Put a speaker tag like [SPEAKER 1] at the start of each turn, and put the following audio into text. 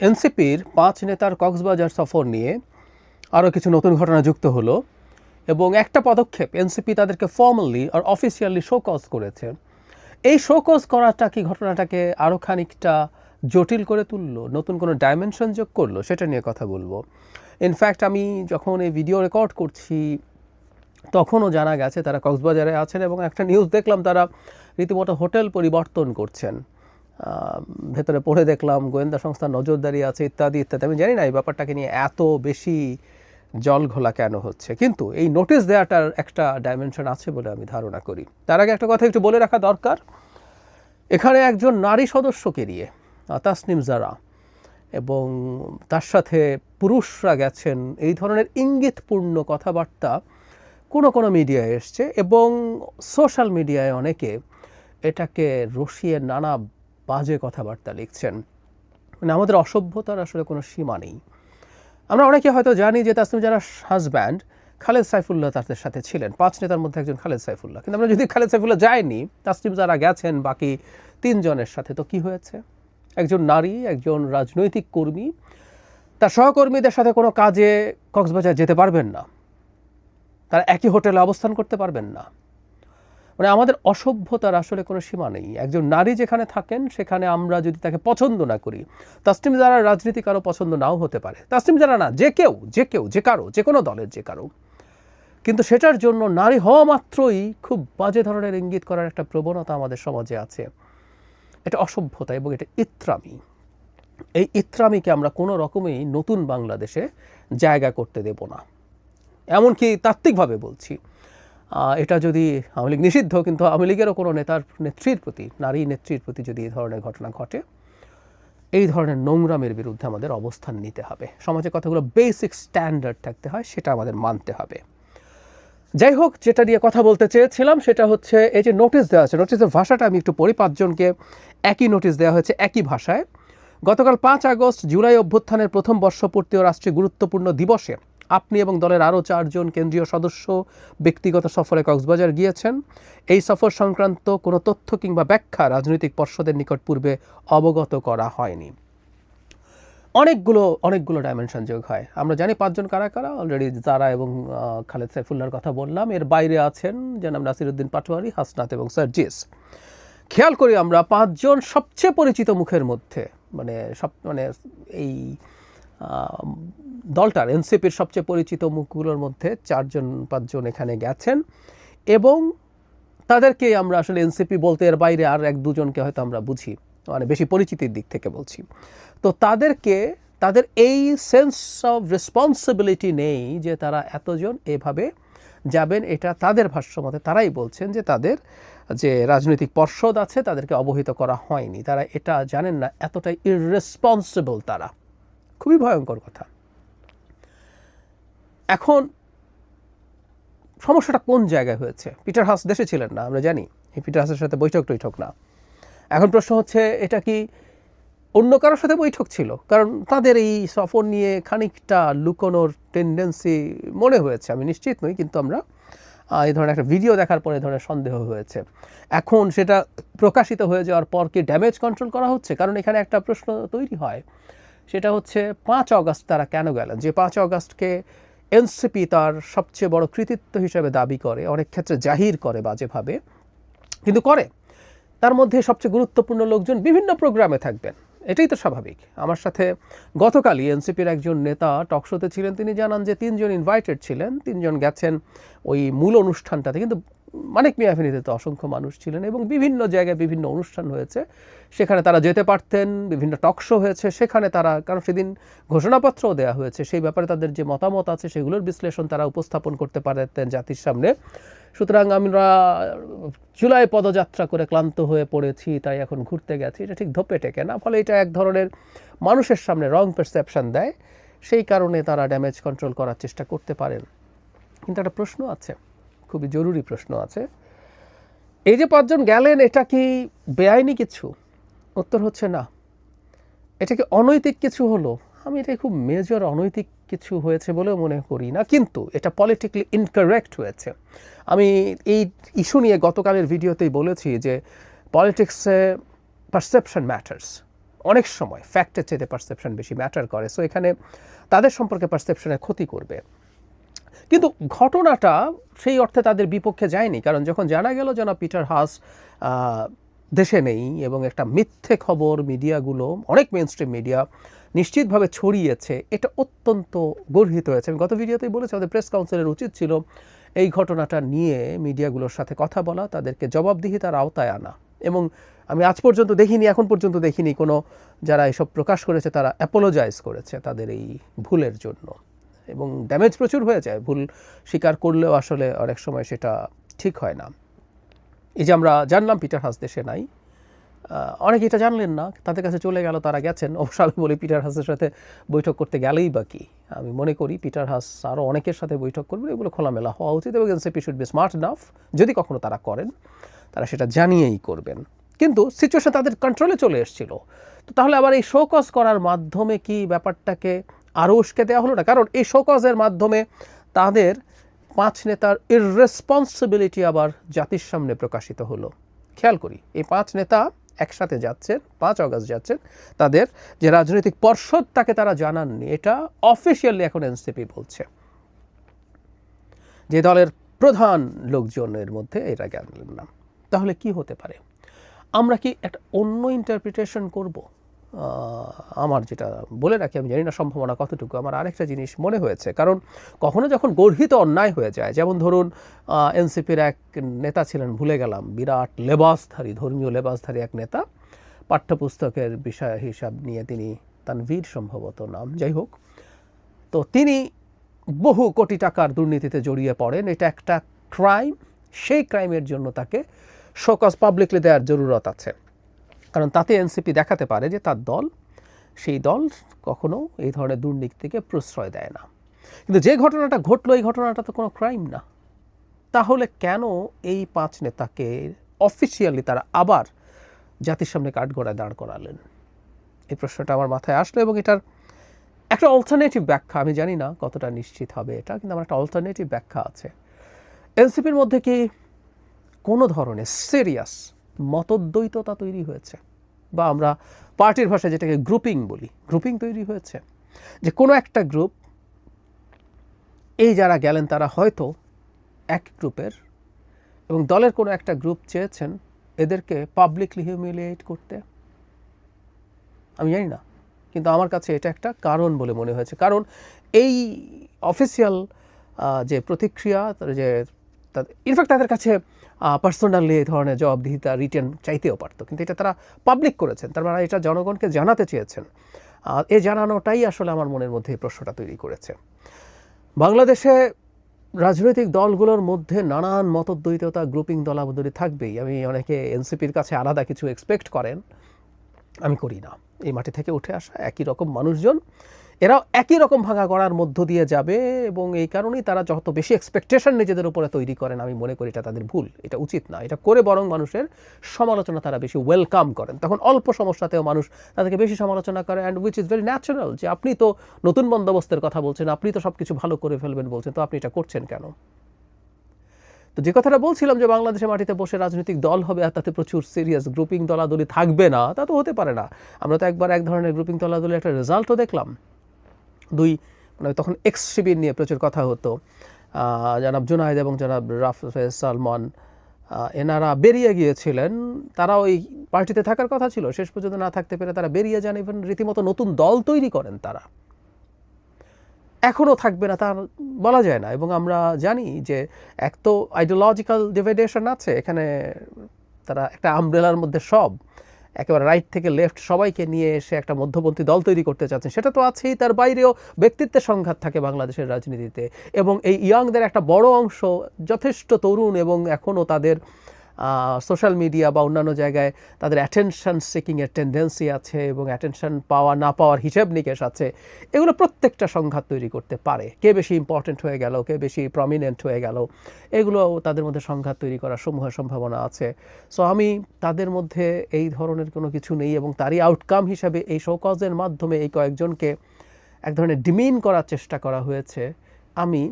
[SPEAKER 1] এনসিপির পাঁচ নেতার কক্সবাজার সফর নিয়ে আরও কিছু নতুন ঘটনা যুক্ত হলো এবং একটা পদক্ষেপ এনসিপি তাদেরকে ফর্মালি আর অফিসিয়ালি শোকজ করেছে। এই শোকজ করাটা কি ঘটনাটাকে আরও খানিকটা জটিল করে তুললো, নতুন কোনো ডাইমেনশন যোগ করল, সেটা নিয়ে কথা বলব। ইনফ্যাক্ট আমি যখন এই ভিডিও রেকর্ড করছি, তখনও জানা গেছে তারা কক্সবাজারে আছেন এবং একটা নিউজ দেখলাম তারা রীতিমতো হোটেল পরিবর্তন করছেন। ভেতরে পড়ে দেখলাম, গোয়েন্দা সংস্থার নজরদারি আছে ইত্যাদি ইত্যাদি। আমি জানি না এই ব্যাপারটাকে নিয়ে এত বেশি জল ঘোলা কেন হচ্ছে। কিন্তু এই নোটিশ দেওয়াটার একটা ডাইমেনশন আছে বলে আমি ধারণা করি। তার আগে একটা কথা একটু বলে রাখা দরকার। এখানে একজন নারী সদস্যকে নিয়ে, তাসনিম জারা, এবং তার সাথে পুরুষরা গেছেন, এই ধরনের ইঙ্গিতপূর্ণ কথাবার্তা কোনো কোনো মিডিয়ায় এসছে, এবং সোশ্যাল মিডিয়ায় অনেকে এটাকে রসিয়ে নানা বাজে কথাবার্তা লিখছেন। মানে আমাদের অসভ্যতার আসলে কোনো সীমা নেই। আমরা অনেকে হয়তো জানি যে তাসনিম যারা হাজব্যান্ড খালেদ সাইফুল্লাহ তাদের সাথে ছিলেন। পাঁচ নেতার মধ্যে একজন খালেদ সাইফুল্লাহ। কিন্তু আমরা যদি খালেদ সাইফুল্লাহ যায়নি তাসনিম যারা গেছেন, বাকি তিনজনের সাথে তো কি হয়েছে? একজন নারী, একজন রাজনৈতিক কর্মী, তার সহকর্মীদের সাথে কোনো কাজে কক্সবাজার যেতে পারবেন না। তারা একই হোটেলে অবস্থান করতে পারবেন না। মানে আমাদের অসভ্যতার আসলে কোনো সীমা নেই। একজন নারী যেখানে থাকেন, সেখানে আমরা যদি তাকে পছন্দ না করি, তাসলিম যারা রাজনীতি কারও পছন্দ নাও হতে পারে। তাসলিম যারা না, যে কেউ যে কেউ, যে কারও, যে কোনো দলের যে কারও। কিন্তু সেটার জন্য নারী হওয়া মাত্রই খুব বাজে ধরনের ইঙ্গিত করার একটা প্রবণতা আমাদের সমাজে আছে। এটা অসভ্যতা এবং এটা ইত্রামি। এই ইত্রামিকে আমরা কোনো রকমেই নতুন বাংলাদেশে জায়গা করতে দেব না। এমনকি তাত্ত্বিকভাবে বলছি এটা যদি আওয়ামী লীগ নিষিদ্ধ, কিন্তু আওয়ামী লীগেরও কোনো নেতার নেত্রীর প্রতি, নারী নেত্রীর প্রতি যদি এই ধরনের ঘটনা ঘটে, এই ধরনের নোংরামের বিরুদ্ধে আমাদের অবস্থান নিতে হবে। সমাজে কথাগুলো বেসিক স্ট্যান্ডার্ড থাকতে হয়, সেটা আমাদের মানতে হবে। যাই হোক, যেটা নিয়ে কথা বলতে চেয়েছিলাম, সেটা হচ্ছে এই যে নোটিশ দেওয়া আছে নোটিশের ভাষাটা আমি একটু পড়ি, পাঁচজনকে একই নোটিশ দেওয়া হয়েছে একই ভাষায়। গতকাল পাঁচ আগস্ট জুলাই অভ্যুত্থানের প্রথম বর্ষপূর্তি ও রাষ্ট্রীয় গুরুত্বপূর্ণ দিবসে আপনি এবং দলের আরও চারজন কেন্দ্রীয় সদস্য ব্যক্তিগত সফরে কক্সবাজার গিয়েছেন। এই সফর সংক্রান্ত কোনো তথ্য কিংবা ব্যাখ্যা রাজনৈতিক পর্ষদের নিকট পূর্বে অবগত করা হয়নি। অনেকগুলো অনেকগুলো ডাইমেনশন যোগ হয়। আমরা জানি পাঁচজন কারা কারা অলরেডি যারা এবং খালেদ সাইফুল্লাহর কথা বললাম। এর বাইরে আছেন জনাব নাসিরুদ্দিন পাটোয়ারি, হাসনাত এবং সার্জিস খেয়াল করি আমরা পাঁচজন সবচেয়ে পরিচিত মুখের মধ্যে মানে সব মানে এই দলটার এনসিপির সবচেয়ে পরিচিত মুখগুলোর মধ্যে চারজন, পাঁচজন এখানে গেছেন এবং তাদেরকে আমরা আসলে এনসিপি বলতে এর বাইরে আর এক দুজনকে হয়তো আমরা বুঝি মানে বেশি পরিচিতির দিক থেকে বলছি। তো তাদেরকে, তাদের এই সেন্স অফ রেসপন্সিবিলিটি নেই যে তারা এতজন এভাবে যাবেন, এটা তাদের ভাষ্য মতে তারাই বলছেন যে তাদের যে রাজনৈতিক পর্ষদ আছে তাদেরকে অবহিত করা হয়নি। তারা এটা জানেন না, এতটাই ইররেসপন্সিবল তারা। খুবই ভয়ঙ্কর কথা। এখন সমস্যাটা কোন জায়গায় হয়েছে? পিটার হাস দেশে ছিলেন না, আমরা জানি। এই পিটার হাসের সাথে বৈঠক টৈঠক না। এখন প্রশ্ন হচ্ছে, এটা কি অন্য কারোর সাথে বৈঠক ছিল? কারণ তাদের এই সফর নিয়ে খানিকটা লুকোনোর টেন্ডেন্সি মনে হয়েছে। আমি নিশ্চিত নই, কিন্তু আমরা এই ধরনের একটা ভিডিও দেখার পরে ধরনের সন্দেহ হয়েছে। এখন সেটা প্রকাশিত হয়ে যাওয়ার পর কি ড্যামেজ কন্ট্রোল করা হচ্ছে? কারণ এখানে একটা প্রশ্ন তৈরি হয়। সেটা হচ্ছে পাঁচ অগস্ট তারা কেন গেলেন? যে পাঁচ অগস্টকে এনসিপি তার সবচেয়ে বড় কৃতিত্ব হিসেবে দাবি করে, অনেক ক্ষেত্রে জাহির করে বাজেভাবে, কিন্তু করে। তার মধ্যে সবচেয়ে গুরুত্বপূর্ণ লোকজন বিভিন্ন প্রোগ্রামে থাকবেন। এটাই তো স্বাভাবিক। আমার সাথে গতকালই এনসিপির একজন নেতা টকশোতে ছিলেন। তিনি জানান যে তিনজন ইনভাইটেড ছিলেন, তিনজন গেছেন ওই মূল অনুষ্ঠানটাতে। কিন্তু মানিক মিয়াফিনিতে তো অসংখ্য মানুষ ছিলেন এবং বিভিন্ন জায়গায় বিভিন্ন অনুষ্ঠান হয়েছে। সেখানে তারা যেতে পারতেন, বিভিন্ন টকশো হয়েছে, সেখানে তারা, কারণ সেদিন ঘোষণাপত্রও দেওয়া হয়েছে। সেই ব্যাপারে তাদের যে মতামত আছে সেগুলোর বিশ্লেষণ তারা উপস্থাপন করতে পারতেন জাতির সামনে। সুতরাং আমরা জুলাই পদযাত্রা করে ক্লান্ত হয়ে পড়েছি, তাই এখন ঘুরতে গেছি। এটা ঠিক ধোপে টেকে না, ফলে এটা এক ধরনের মানুষের সামনে রং পারসেপশন দেয়। সেই কারণে তারা ড্যামেজ কন্ট্রোল করার চেষ্টা করতে পারেন। কিন্তু একটা প্রশ্ন আছে। খুবই জরুরি প্রশ্ন আছে। এই যে পাঁচজন গেলেন, এটা কি বেআইনি কিছু? উত্তর হচ্ছে না। এটা কি অনৈতিক কিছু হলো? আমি এটা খুব মেজর অনৈতিক কিছু হয়েছে বলেও মনে করি না, কিন্তু এটা পলিটিক্যালি ইনকারেক্ট হয়েছে। আমি এই ইস্যু নিয়ে গতকালের ভিডিওতেই বলেছি যে পলিটিক্সে পারসেপশন ম্যাটার্স অনেক সময় ফ্যাক্টের চেয়ে পারসেপশন বেশি ম্যাটার করে। সো এখানে তাদের সম্পর্কে পারসেপশনের ক্ষতি করবে। কিন্তু ঘটনাটা সেই অর্থে তাদের বিপক্ষে যায়নি, কারণ যখন জানা গেল যেন পিটার হাস দেশে নেই এবং একটা মিথ্যে খবর মিডিয়াগুলো, অনেক মেন স্ট্রিম মিডিয়া নিশ্চিতভাবে ছড়িয়েছে, এটা অত্যন্ত গর্হিত হয়েছে। আমি গত ভিডিওতেই বলেছি, আমাদের প্রেস কাউন্সিলের উচিত ছিল এই ঘটনাটা নিয়ে মিডিয়াগুলোর সাথে কথা বলা, তাদেরকে জবাবদিহিতার আওতায় আনা। এবং আমি আজ পর্যন্ত দেখিনি, এখন পর্যন্ত দেখিনি কোনো যারা এসব প্রকাশ করেছে, তারা অ্যাপোলোজাইজ করেছে তাদের এই ভুলের জন্য। এবং ড্যামেজ প্রচুর হয়ে যায়। ভুল স্বীকার করলেও আসলে অনেক সময় সেটা ঠিক হয় না। এই যে আমরা জানলাম পিটার হাস দেশে নাই অনেকে এটা জানলেন না, তাদের কাছে চলে গেল, তারা গেছেন। অবশ্য আমি বলি পিটার হাসের সাথে বৈঠক করতে গেলেই বা কি? আমি মনে করি পিটার হাস আরও অনেকের সাথে বৈঠক করবেন এগুলো খোলামেলা হওয়া উচিত এবং NCP should be smart enough যদি কখনো তারা করেন, তারা সেটা জানিয়েই করবেন। কিন্তু সিচুয়েশন তাদের কন্ট্রোলে চলে এসেছিল। তো তাহলে আবার এই শোকজ করার মাধ্যমে কি ব্যাপারটাকে আরও উস্কে দেওয়া হলো না। কারণ এই শোকজের মাধ্যমে তাদের পাঁচ নেতার ইররেসপন্সিবিলিটি আবার জাতির সামনে প্রকাশিত হলো। খেয়াল করি, এই পাঁচ নেতা একসাথে যাচ্ছেন, পাঁচ অগস্ট যাচ্ছেন, তাদের যে রাজনৈতিক পর্ষদ তাকে তারা জানাননি, এটা অফিসিয়ালি এখন এনসিপি বলছে। যে দলের প্রধান লোকজনের মধ্যে এরা জানলেন না। তাহলে কি হতে পারে? আমরা কি একটা অন্য ইন্টারপ্রিটেশন করব? আমার যেটা বলে রাখি, আমি জানি না সম্ভাবনা কতটুকু, আমার আরেকটা জিনিস মনে হয়েছে। কারণ কখনো যখন গর্হিত অন্যায় হয়ে যায়, যেমন ধরুন এনসিপির এক নেতা ছিলেন, ভুলে গেলাম, বিরাট লেবাসধারী, ধর্মীয় লেবাসধারী এক নেতা। পাঠ্যপুস্তকের বিষয় হিসাব নিয়ে তিনি তানভীর সম্ভবত নাম, যাই হোক। তো তিনি বহু কোটি টাকার দুর্নীতিতে জড়িয়ে পড়েন, এটা একটা ক্রাইম, সেই ক্রাইমের জন্য তাকে শোকজ পাবলিকলি দেওয়ার জরুরত আছে। কারণ তাতে এনসিপি দেখাতে পারে যে তার দল, সেই দল কখনো এই ধরনের দুর্নীতিকে প্রশ্রয় দেয় না। কিন্তু যে ঘটনাটা ঘটলো, এই ঘটনাটা তো কোনো ক্রাইম না। তাহলে কেন এই পাঁচ নেতাকে অফিসিয়ালি তারা আবার জাতির সামনে কাঠগড়ায় দাঁড় করালেন? এই প্রশ্নটা আমার মাথায় আসলো এবং এটার একটা অল্টারনেটিভ ব্যাখ্যা, আমি জানি না কতটা নিশ্চিত হবে এটা, কিন্তু আমার একটা অল্টারনেটিভ ব্যাখ্যা আছে। এনসিপির মধ্যে কি কোনো ধরনের সিরিয়াস মতদ্বৈততা তৈরি হয়েছে? বা আমরা পার্টির ভাষায় যেটাকে গ্রুপিং বলি গ্রুপিং তৈরি হয়েছে যে কোনো একটা গ্রুপ এই যারা গেলেন তারা হয়তো এক গ্রুপের এবং দলের কোনো একটা গ্রুপ চেয়েছেন এদেরকে পাবলিকলি হিউমিলিয়েট করতে। আমি জানি না, কিন্তু আমার কাছে এটা একটা কারণ বলে মনে হয়েছে। কারণ এই অফিসিয়াল যে প্রতিক্রিয়া যে ইনফ্যাক্ট তাদের কাছে পার্সোনালি এই ধরনের জবাবদিহিতা রিটার্ন চাইতেও পারতো। কিন্তু এটা তারা পাবলিক করেছেন। তার মানে এটা জনগণকে জানাতে চেয়েছেন। এ জানানোটাই আসলে আমার মনের মধ্যে এই প্রশ্নটা তৈরি করেছে। বাংলাদেশে রাজনৈতিক দলগুলোর মধ্যে নানান মতদ্বৈততা গ্রুপিং দলাবদলি থাকবেই। আমি অনেকে এনসিপির কাছে আলাদা কিছু এক্সপেক্ট করেন। আমি করি না। এই মাটি থেকে উঠে আসা একই রকম মানুষজন এরাও একই রকম ভাঙা গড়ার মধ্য দিয়ে যাবে এবং এই কারণেই তারা যত বেশি এক্সপেকটেশন নিজেদের উপরে তৈরি করেন, আমি মনে করি এটা তাদের ভুল, এটা উচিত না। এটা করে বরং মানুষের সমালোচনা তারা বেশি ওয়েলকাম করেন। তখন অল্প সমস্যাতেও মানুষ তাদেরকে বেশি সমালোচনা করে and which is very natural যে আপনি তো নতুন বন্দোবস্তের কথা বলছেন, আপনি তো সব কিছু ভালো করে ফেলবেন বলছেন, তো আপনি এটা করছেন কেন? তো যে কথাটা বলছিলাম যে বাংলাদেশের মাটিতে বসে রাজনৈতিক দল হবে আর তাতে প্রচুর সিরিয়াস গ্রুপিং দলাদলি থাকবে না, তা তো হতে পারে না। আমরা তো একবার এক ধরনের গ্রুপিং দলাদলি একটা রেজাল্টও দেখলাম। দুই মানে তখন এক্স শিবির নিয়ে প্রচুর কথা হতো। জনাব জুনায়েদ এবং জনাব রাফেজ সালমান এনারা বেরিয়ে গিয়েছিলেন। তারা ওই পার্টিতে থাকার কথা ছিল। শেষ পর্যন্ত না থাকতে পেরে তারা বেরিয়ে যান। ইভেন রীতিমতো নতুন দল তৈরি করেন তারা। এখনও থাকবে না তার বলা যায় না। এবং আমরা জানি যে এক তো আইডিওলজিক্যাল ডিভাইডেশন আছে। এখানে তারা একটা আমব্রেলার মধ্যে সব। একেবারে রাইট থেকে লেফট সবাইকে নিয়ে এসে একটা মধ্যপন্থী দল তৈরি করতে চাচ্ছেন সেটা তো আছেই, তার বাইরেও ব্যক্তিত্বের সংঘাত থাকে বাংলাদেশের রাজনীতিতে। এবং এই ইয়াংদের একটা বড় অংশ, যথেষ্ট তরুণ এবং এখনও তাদের সোশ্যাল মিডিয়া বা অন্যান্য জায়গায় তাদের অ্যাটেনশন সিকিংয়ের টেন্ডেন্সি আছে এবং অ্যাটেনশন পাওয়া, না পাওয়ার হিসেব নিকেশ আছে। এগুলো প্রত্যেকটা সংঘাত তৈরি করতে পারে। কে বেশি ইম্পর্টেন্ট হয়ে গেল, কে বেশি প্রমিনেন্ট হয়ে গেল এগুলো তাদের মধ্যে সংঘাত তৈরি করার সমূহ সম্ভাবনা আছে। সো আমি তাদের মধ্যে এই ধরনের কোনো কিছু নেই এবং তারই আউটকাম হিসাবে এই শোকজের মাধ্যমে এই কয়েকজনকে এক ধরনের ডিমিন করার চেষ্টা করা হয়েছে। আমি